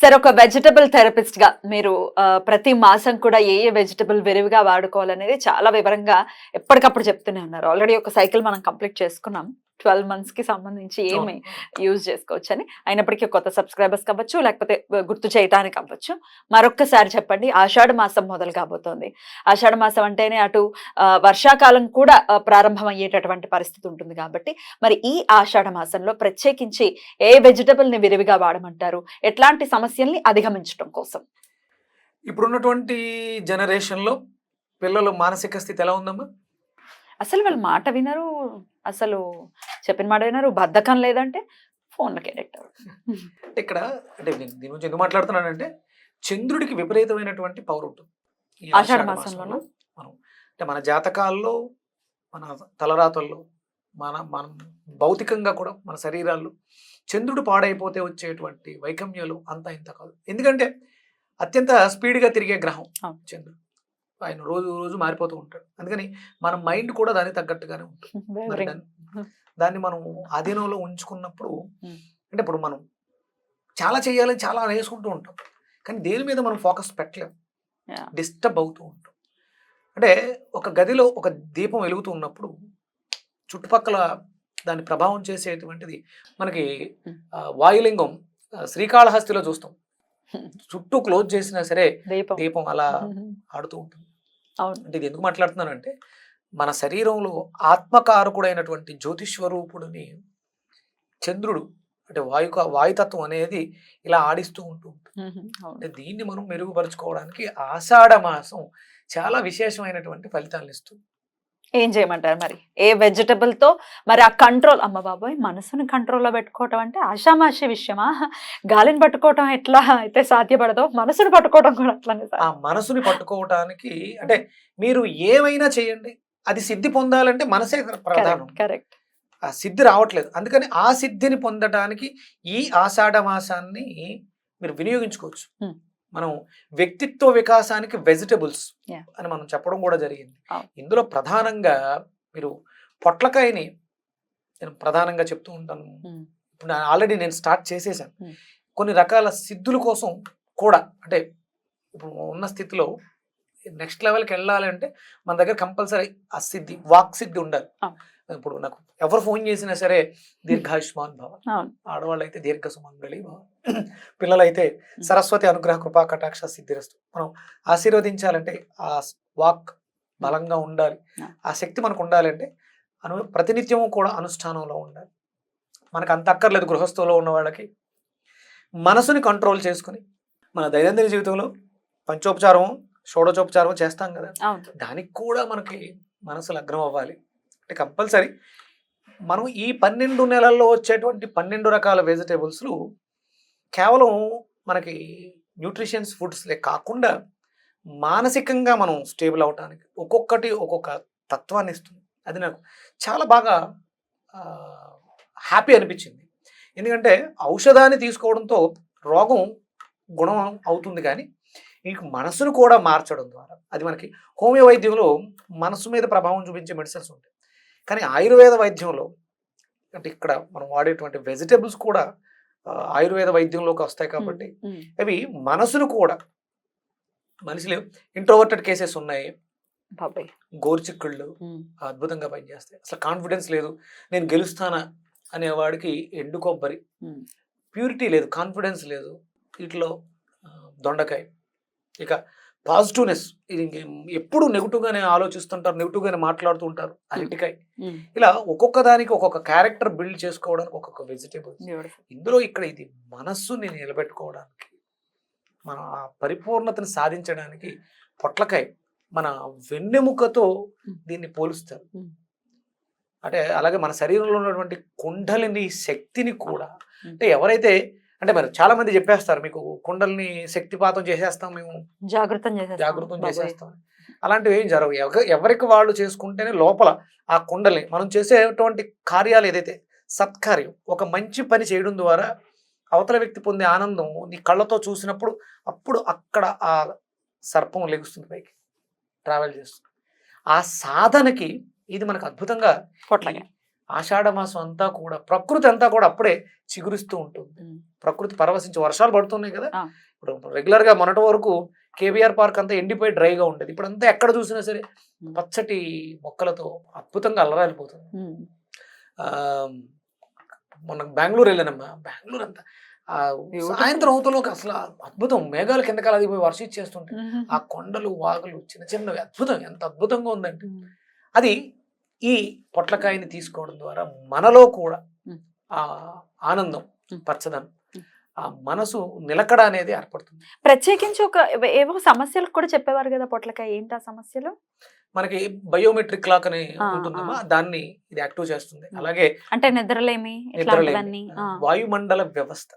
Sir ఒక vegetable థెరపిస్ట్గా మీరు ప్రతి మాసం కూడా ఏ ఏ వెజిటబుల్ విరివిగా వాడుకోవాలనేది చాలా వివరంగా ఎప్పటికప్పుడు చెప్తూనే ఉన్నారు. ఆల్రెడీ ఒక సైకిల్ మనం కంప్లీట్ చేసుకున్నాం. ట్వెల్వ్ మంత్స్కి సంబంధించి ఏమి యూజ్ చేసుకోవచ్చు అని అయినప్పటికీ కొత్త సబ్స్క్రైబర్స్ కావచ్చు లేకపోతే గుర్తు చేయడానికి అవ్వచ్చు మరొక్కసారి చెప్పండి ఆషాఢ మాసం మొదలు కాబోతోంది. ఆషాఢ మాసం అంటేనే అటు వర్షాకాలం కూడా ప్రారంభం అయ్యేటటువంటి పరిస్థితి ఉంటుంది కాబట్టి మరి ఈ ఆషాఢ మాసంలో ప్రత్యేకించి ఏ వెజిటబుల్ని విరివిగా వాడమంటారు? ఎట్లాంటి సమస్యల్ని అధిగమించడం కోసం? ఇప్పుడున్నటువంటి జనరేషన్లో పిల్లల మానసిక స్థితి ఎలా ఉందమ్మా? అసలు వాళ్ళు మాట వినరు. అసలు చెప్పిన మాట వినరు బద్ధకం లేదంటే ఫోన్లకి అడిక్ట్ అంటే ఇక్కడ అంటే నేను దీని గురించి ఎందుకు మాట్లాడుతున్నానంటే చంద్రుడికి విపరీతమైనటువంటి పవర్ ఉంటుంది ఈ ఆషాఢ మాసంలోనా? మనం అంటే మన జాతకాల్లో మన తలరాతల్లో మన మనం భౌతికంగా కూడా మన శరీరాల్లో చంద్రుడు పాడైపోతే వచ్చేటువంటి వైకమ్యాలు అంతా ఇంత కాదు. ఎందుకంటే అత్యంత స్పీడ్గా తిరిగే గ్రహం. చంద్రుడు. ఆయన రోజు రోజు మారిపోతూ ఉంటాడు. అందుకని మన మైండ్ కూడా దానికి తగ్గట్టుగానే ఉంటుంది. దాన్ని దాన్ని మనం ఆధీనంలో ఉంచుకున్నప్పుడు. అంటే ఇప్పుడు మనం చాలా చేయాలని చాలా వేసుకుంటూ ఉంటాం. కానీ దేని మీద మనం ఫోకస్ పెట్టలేం. Yeah. డిస్టర్బ్ అవుతూ ఉంటాం. అంటే ఒక గదిలో ఒక దీపం వెలుగుతూ ఉన్నప్పుడు చుట్టుపక్కల దాని ప్రభావం చేసేటువంటిది మనకి వాయులింగం శ్రీకాళహస్తిలో చూస్తాం. చుట్టూ క్లోజ్ చేసినా సరే దీపం అలా ఆడుతూ ఉంటుంది. అవును. అంటే ఇది ఎందుకు మాట్లాడుతున్నానంటే మన శరీరంలో ఆత్మకారకుడైనటువంటి జ్యోతిష్వరూపుడిని చంద్రుడు అంటే వాయు వాయుతత్వం అనేది ఇలా ఆడిస్తూ ఉంటూ ఉంటుంది. అంటే దీన్ని మనం మెరుగుపరుచుకోవడానికి ఆషాఢ మాసం చాలా విశేషమైనటువంటి ఫలితాలను ఇస్తుంది. ఏం చేయమంటారు మరి? ఏ వెజిటబుల్తో మరి ఆ కంట్రోల్ అమ్మ బాబోయ్ మనసుని కంట్రోల్లో పెట్టుకోవటం అంటే ఆషామాషి విషయమా? గాలిని పట్టుకోవటం ఎట్లా అయితే సాధ్యపడదో మనసుని పట్టుకోవటం కూడా అట్లానే ఆ మనసుని పట్టుకోవటానికి అంటే మీరు ఏమైనా చేయండి. అది సిద్ధి పొందాలంటే మనసే ప్రధానం కరెక్ట్ ఆ సిద్ధి రావట్లేదు అందుకని ఆ సిద్ధిని పొందడానికి ఈ ఆషాఢ మాసాన్ని మీరు వినియోగించుకోవచ్చు Hmm. మనం వ్యక్తిత్వ వికాసానికి వెజిటబుల్స్. అని మనం చెప్పడం కూడా జరిగింది అవును. ఇందులో ప్రధానంగా మీరు పొట్లకాయని నేను ప్రధానంగా చెప్తూ ఉంటాను Hmm. ఇప్పుడు ఆల్రెడీ నేను స్టార్ట్ చేసేసాను Hmm. కొన్ని రకాల సిద్ధుల కోసం కూడా అంటే ఇప్పుడు ఉన్న స్థితిలో నెక్స్ట్ లెవెల్కి వెళ్ళాలి అంటే మన దగ్గర కంపల్సరీ ఆ సిద్ధి వాక్ సిద్ధి ఉండాలి. ఇప్పుడు నాకు ఎవరు ఫోన్ చేసినా సరే దీర్ఘాయుష్మాన్ భవ. ఆడవాళ్ళు అయితే దీర్ఘ సుమంగళి భవ. పిల్లలైతే సరస్వతి అనుగ్రహ కృపా కటాక్ష సిద్ధిరస్తు. మనం ఆశీర్వదించాలంటే ఆ వాక్ బలంగా ఉండాలి. ఆ. శక్తి మనకు ఉండాలంటే అను ప్రతినిత్యము కూడా అనుష్ఠానంలో ఉండాలి. మనకు అంత అక్కర్లేదు గృహస్థంలో ఉన్న వాళ్ళకి. మనసుని కంట్రోల్ చేసుకుని మన దైనందిన జీవితంలో పంచోపచారం షోడచోపచారం చేస్తాం కదా. దానికి కూడా మనకి మనసు లగ్నం అవ్వాలి. అంటే కంపల్సరీ మనం ఈ పన్నెండు నెలల్లో వచ్చేటువంటి పన్నెండు రకాల వెజిటేబుల్స్లు కేవలం మనకి న్యూట్రిషన్స్ ఫుడ్స్లే కాకుండా మానసికంగా మనం స్టేబుల్ అవడానికి ఒక్కొక్కటి ఒక్కొక్క తత్వాన్ని ఇస్తుంది. అది నాకు చాలా బాగా హ్యాపీ అనిపించింది. ఎందుకంటే ఔషధాన్ని తీసుకోవడంతో రోగం గుణం అవుతుంది కానీ మీకు మనసును కూడా మార్చడం ద్వారా. అది మనకి హోమియో వైద్యంలో మనసు మీద ప్రభావం చూపించే మెడిసిన్స్ ఉంటాయి. కానీ ఆయుర్వేద వైద్యంలో అంటే ఇక్కడ మనం వాడేటువంటి వెజిటబుల్స్ కూడా ఆయుర్వేద వైద్యంలోకి వస్తాయి కాబట్టి అవి మనసును కూడా మనిషిలో ఇంట్రోవర్టెడ్ కేసెస్ ఉన్నాయి. గోరుచిక్కుళ్ళు అద్భుతంగా పనిచేస్తాయి. అసలు కాన్ఫిడెన్స్ లేదు. నేను గెలుస్తానా అనేవాడికి ఎండు కొబ్బరి. ప్యూరిటీ లేదు కాన్ఫిడెన్స్ లేదు. వీటిలో దొండకాయ. ఇక పాజిటివ్నెస్. ఇది ఎప్పుడు నెగిటివ్గానే ఆలోచిస్తుంటారు నెగిటివ్గానే మాట్లాడుతూ ఉంటారు. అరటికాయ ఇలా ఒక్కొక్క దానికి ఒక్కొక్క క్యారెక్టర్ బిల్డ్ చేసుకోవడానికి ఒక్కొక్క వెజిటేబుల్. ఇందులో ఇక్కడ ఇది మనస్సుని నిలబెట్టుకోవడానికి మన ఆ పరిపూర్ణతను సాధించడానికి పొట్లకాయ మన వెన్నెముకతో దీన్ని పోలుస్తారు. అంటే అలాగే మన శరీరంలో ఉన్నటువంటి కుండలిని శక్తిని కూడా. అంటే ఎవరైతే అంటే మరి చాలా మంది చెప్పేస్తారు మీకు కుండల్ని శక్తిపాతం చేసేస్తాం మేము. జాగృతం జాగృతం. చేసేస్తాం. అలాంటివి ఏం జరగవు. ఎవ- ఎవరికి వాళ్ళు చేసుకుంటేనే లోపల ఆ కుండల్ని మనం చేసేటువంటి కార్యాలు ఏదైతే సత్కార్యం ఒక మంచి పని చేయడం ద్వారా అవతల వ్యక్తి పొందే ఆనందం నీ కళ్ళతో చూసినప్పుడు అప్పుడు అక్కడ ఆ సర్పం లెగుస్తుంది పైకి ట్రావెల్ చేస్తుంది. ఆ సాధనకి ఇది మనకు అద్భుతంగా పొట్లకాయ ఆషాఢ మాసం అంతా కూడా ప్రకృతి అంతా కూడా అప్పుడే చిగురిస్తూ ఉంటుంది. ప్రకృతి పరవశించి వర్షాలు పడుతున్నాయి కదా. ఇప్పుడు రెగ్యులర్గా మొన్నటి వరకు కేబీఆర్ పార్క్ అంతా ఎండిపోయి డ్రైగా ఉండేది ఇప్పుడు అంతా ఎక్కడ చూసినా సరే. పచ్చటి మొక్కలతో అద్భుతంగా. ఆ, మొన్న బెంగళూరు వెళ్ళానమ్మా బెంగళూరు అంతా. సాయంత్రం అవుతలోకి అసలు అద్భుతం మేఘాల కిందకాల అది పోయి వర్షం ఇచ్చేస్తుంటే. ఆ కొండలు వాగులు చిన్న చిన్నవి అద్భుతం ఎంత అద్భుతంగా ఉందంటే. అది ఈ పొట్లకాయని తీసుకోవడం ద్వారా మనలో కూడా. ఆ ఆనందం. పచ్చదనం. ఆ మనసు నిలకడ అనేది ఏర్పడుతుంది ప్రత్యేకించి ఒక ఏవ- సమస్యలు కూడా చెప్పేవారు కదా పొట్లకాయ ఏంటి ఆ సమస్యలు మనకి బయోమెట్రిక్ లాక్ అని ఉంటుందమ్మా. దాన్ని ఇది యాక్టివ్ చేస్తుంది. అలాగే అంటే నిద్రలేమి నిద్రలేమి. వాయుమండల వ్యవస్థ.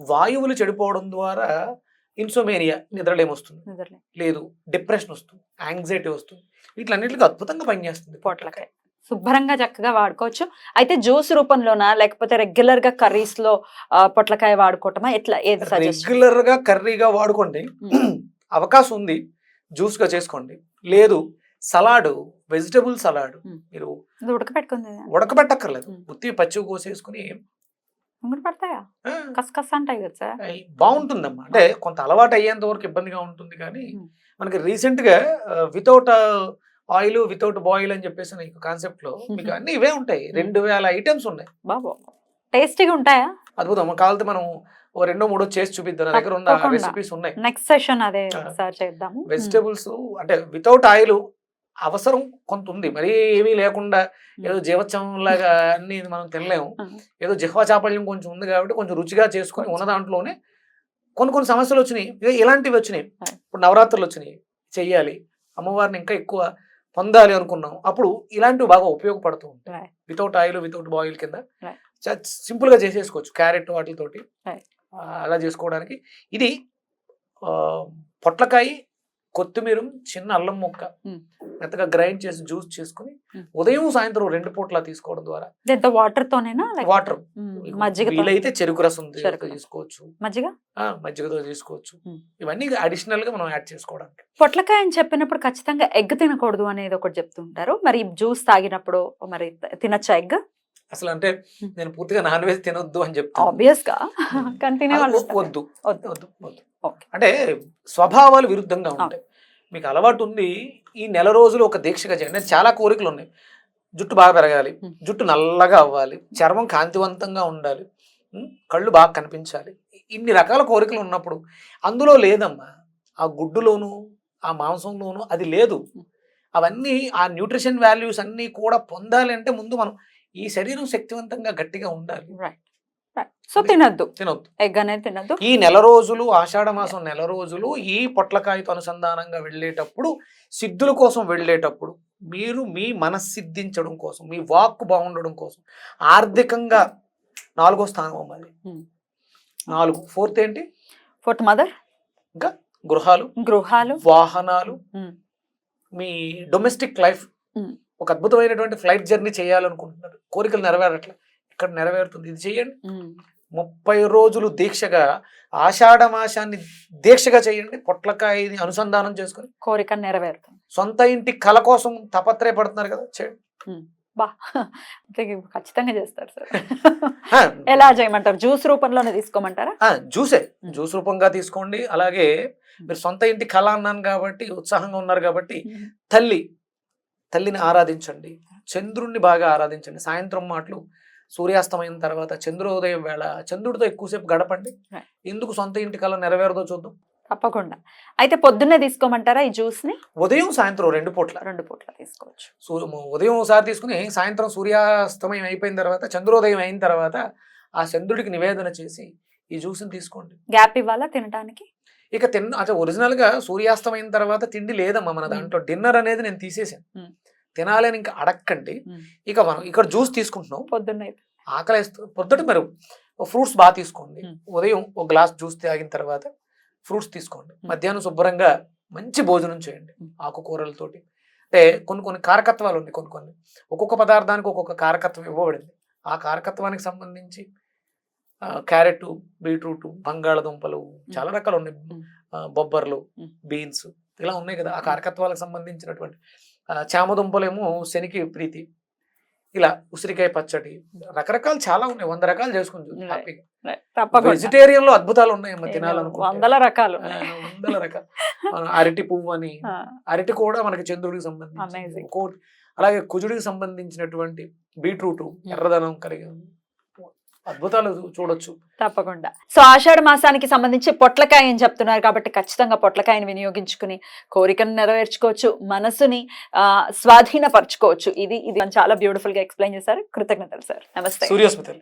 వాయువులు చెడిపోవడం ద్వారా ఇన్సోమేనియా నిద్రలేమి వస్తుంది లేదు డిప్రెషన్ వస్తుంది యాంగ్జైటీ వస్తుంది వీటిలన్నిటికీ అద్భుతంగా పనిచేస్తుంది పొట్లకాయ శుభ్రంగా చక్కగా వాడుకోవచ్చు. అయితే జ్యూస్ రూపంలోనా? లేకపోతే రెగ్యులర్గా కర్రీస్లో పొట్లకాయ వాడుకోవటమా? ఎట్లా? ఏది రెగ్యులర్గా కర్రీగా వాడుకోండి. అవకాశం ఉంది. జ్యూస్గా చేసుకోండి. లేదు సలాడ్ వెజిటబుల్ సలాడ్. మీరు ఉడకపెట్టుకుంది ఉడకబెట్టక్కర్లేదు. ఉత్తి పచ్చి కోసేసుకుని పడతాయా? కసకస అంటాయి కదా బాగుంటుందమ్మా. అంటే కొంత అలవాటు అయ్యేంత వరకు ఇబ్బందిగా ఉంటుంది కానీ. మనకి రీసెంట్గా వితౌట్ ఆయిల్ వితౌట్ బాయిల్ అని చెప్పేసి కాన్సెప్ట్లో మీకు అన్ని ఇవే ఉంటాయి. రెండు వేల ఐటమ్స్ ఉన్నాయి. బాబు టేస్టీగా ఉంటాయా? అద్భుతం. కావాలంటే మనం ఓ రెండో మూడో చేసి చూపిద్దాం. దగ్గర ఉన్న. రెసిపీస్ ఉన్నాయి. నెక్స్ట్ సెషన్ అదే చేద్దాము. వెజిటేబుల్స్ అంటే వితౌట్ ఆయిల్ అవసరం కొంత ఉంది. మరీ ఏమీ లేకుండా ఏదో జీవోత్సవం లాగా అన్ని మనం తినలేము. ఏదో జిహ్వా చాపల్యం కొంచెం ఉంది కాబట్టి కొంచెం రుచిగా చేసుకొని ఉన్న దాంట్లోనే కొన్ని కొన్ని సమస్యలు వచ్చినాయి. ఇలాంటివి వచ్చినాయి. ఇప్పుడు నవరాత్రులు వచ్చినాయి. చెయ్యాలి. అమ్మవారిని ఇంకా ఎక్కువ పొందాలి అనుకున్నాం. అప్పుడు ఇలాంటివి బాగా ఉపయోగపడుతూ ఉంటాయి. వితౌట్ ఆయిల్ వితౌట్ బాయిల్ కింద. సింపుల్గా చేసేసుకోవచ్చు. క్యారెట్ వాటితోటి అలా చేసుకోవడానికి. ఇది పొట్లకాయ కొత్తిమీర చిన్న అల్లం ముక్క. మెత్తగా గ్రైండ్ చేసి జ్యూస్ చేసుకుని. ఉదయం సాయంత్రం రెండు పూట్ల తీసుకోవడం ద్వారా వాటర్ తోనేనా? వాటర్ ఉమ్, మజ్జిగతో? వీలైతే చెరుకు రసం. తీసుకోవచ్చు. మజ్జిగ? మజ్జిగతో తీసుకోవచ్చు. ఇవన్నీ అడిషనల్గా మనం యాడ్ చేసుకోవడానికి. పొట్లకాయ అని చెప్పినప్పుడు ఖచ్చితంగా ఎగ్ తినకూడదు అనేది ఒకటి చెప్తుంటారు. మరి జ్యూస్ తాగినప్పుడు మరి తినచ్చా ఎగ్? అసలు అంటే. నేను పూర్తిగా నాన్ వెజ్ తినొద్దు అని చెప్తాను ఆబ్వియస్గా కానీ తినే వాళ్ళు ఉంటారు. వద్దు. వద్దు. వద్దు వద్దు. ఓకే. అంటే స్వభావాలు విరుద్ధంగా ఉంటాయి. మీకు అలవాటు ఉంది ఈ నెల రోజులు ఒక దీక్షగా చేయండి చాలా కోరికలు ఉన్నాయి జుట్టు బాగా పెరగాలి. జుట్టు నల్లగా అవ్వాలి చర్మం కాంతివంతంగా ఉండాలి? కళ్ళు బాగా కనిపించాలి ఇన్ని రకాల కోరికలు ఉన్నప్పుడు అందులో లేదమ్మా ఆ గుడ్డులోను ఆ మాంసంలోను అది లేదు. అవన్నీ ఆ న్యూట్రిషన్ వాల్యూస్ అన్నీ కూడా పొందాలి అంటే ముందు మనం ఈ శరీరం శక్తివంతంగా గట్టిగా ఉండాలి సో తినద్దు. తినొద్దు. ఎగ్ అనేది తినద్దు. ఈ నెల రోజులు ఆషాఢ మాసం నెల రోజులు ఈ పొట్లకాయతో అనుసంధానంగా వెళ్ళేటప్పుడు సిద్ధుల కోసం వెళ్ళేటప్పుడు మీరు మీ మనస్సిద్ధించడం కోసం మీ వాక్కు బాగుండడం కోసం ఆర్థికంగా నాలుగో స్థానం Hmm. నాలుగు. ఫోర్త్ ఏంటి? Fourth mother? ఇంకా గృహాలు గృహాలు. వాహనాలు మీ డొమెస్టిక్ లైఫ్. ఒక అద్భుతమైనటువంటి ఫ్లైట్ జర్నీ చేయాలనుకుంటున్నారు. కోరికలు నెరవేరట్లే. ఇక్కడ నెరవేరుతుంది? ఇది చేయండి. ముప్పై రోజులు దీక్షగా ఆషాఢ మాసాన్ని దీక్షగా చేయండి. పొట్లకాయని అనుసంధానం చేసుకొని కోరిక నెరవేరుతుంది. సొంత ఇంటి కళ కోసం తపత్రయపడుతున్నారు కదా చేయండి. బా. ఖచ్చితంగా చేస్తారు సార్. ఎలా చేయమంటారు? జ్యూస్ రూపంలోనే తీసుకోమంటారా? జ్యూసే. జ్యూస్ రూపంగా తీసుకోండి. అలాగే మీరు సొంత ఇంటి కళ అన్నాను కాబట్టి ఉత్సాహంగా ఉన్నారు కాబట్టి తల్లి తల్లిని ఆరాధించండి. చంద్రుణ్ణి బాగా ఆరాధించండి. సాయంత్రం మాటలు సూర్యాస్తమయం తర్వాత చంద్రోదయం వేళ చంద్రుడితో ఎక్కువసేపు గడపండి. ఎందుకు సొంత ఇంటి కళ నెరవేరదో చూద్దాం. తప్పకుండా. అయితే పొద్దున్నే తీసుకోమంటారా ఈ జ్యూస్ని ఉదయం సాయంత్రం రెండు పూట్ల. రెండు పూట్ల తీసుకోవచ్చు. ఉదయం ఒకసారి తీసుకుని సాయంత్రం సూర్యాస్తమయం అయిపోయిన తర్వాత చంద్రోదయం అయిన తర్వాత ఆ చంద్రుడికి నివేదన చేసి ఈ జ్యూస్ని తీసుకోండి. గ్యాప్ ఇవ్వాలా తినడానికి ఇక తిన్న అంటే ఒరిజినల్గా సూర్యాస్తమైన తర్వాత తిండి లేదమ్మా మన మ్మ్. దాంట్లో. డిన్నర్ అనేది నేను తీసేసాను మ్మ్. తినాలి అని ఇంకా అడక్కండి. ఇక మనం ఇక్కడ జ్యూస్ తీసుకుంటున్నాం. పొద్దున్న ఆకలి పొద్దుట మరి ఫ్రూట్స్ బాగా తీసుకోండి. ఉదయం ఒక గ్లాస్ జ్యూస్ తాగిన తర్వాత ఫ్రూట్స్ తీసుకోండి. మధ్యాహ్నం శుభ్రంగా మంచి భోజనం చేయండి. ఆకుకూరలతోటి. అంటే కొన్ని కొన్ని కారకత్వాలు ఉన్నాయి కొన్ని కొన్ని. ఒక్కొక్క పదార్థానికి ఒక్కొక్క కారకత్వం ఇవ్వబడింది. ఆ కారకత్వానికి సంబంధించి క్యారెట్ బీట్రూట్ బంగాళదుంపలు చాలా రకాలు ఉన్నాయి. బొబ్బర్లు. బీన్స్ ఇలా ఉన్నాయి కదా. ఆ కారకత్వాలకు సంబంధించినటువంటి చామదుంపలేమో శనికి ప్రీతి ఇలా ఉసిరికాయ పచ్చడి రకరకాలు చాలా ఉన్నాయి వంద రకాలు చేసుకుని వెజిటేరియన్లో అద్భుతాలు ఉన్నాయమ్మా ఎన్నో తినాలనుకుంటే. వందల రకాలు ఉన్నాయి. వందల రకాలు. అరటి పువ్వు అని అరటి కూడా మనకి చంద్రుడికి సంబంధించి అలాగే కుజుడికి సంబంధించినటువంటి బీట్రూట్ ఎర్రదనం కలిగి ఉంది. అద్భుతాలు చూడొచ్చు. తప్పకుండా. సో ఆషాఢ మాసానికి సంబంధించి పొట్లకాయ అని చెప్తున్నారు కాబట్టి ఖచ్చితంగా పొట్లకాయని వినియోగించుకుని కోరికను నెరవేర్చుకోవచ్చు మనసుని ఆ, స్వాధీనపరచుకోవచ్చు. ఇది ఇది చాలా బ్యూటిఫుల్గా ఎక్స్ప్లెయిన్ చేశారు. కృతజ్ఞతలు సార్ నమస్తే. సూర్యోస్మితలు.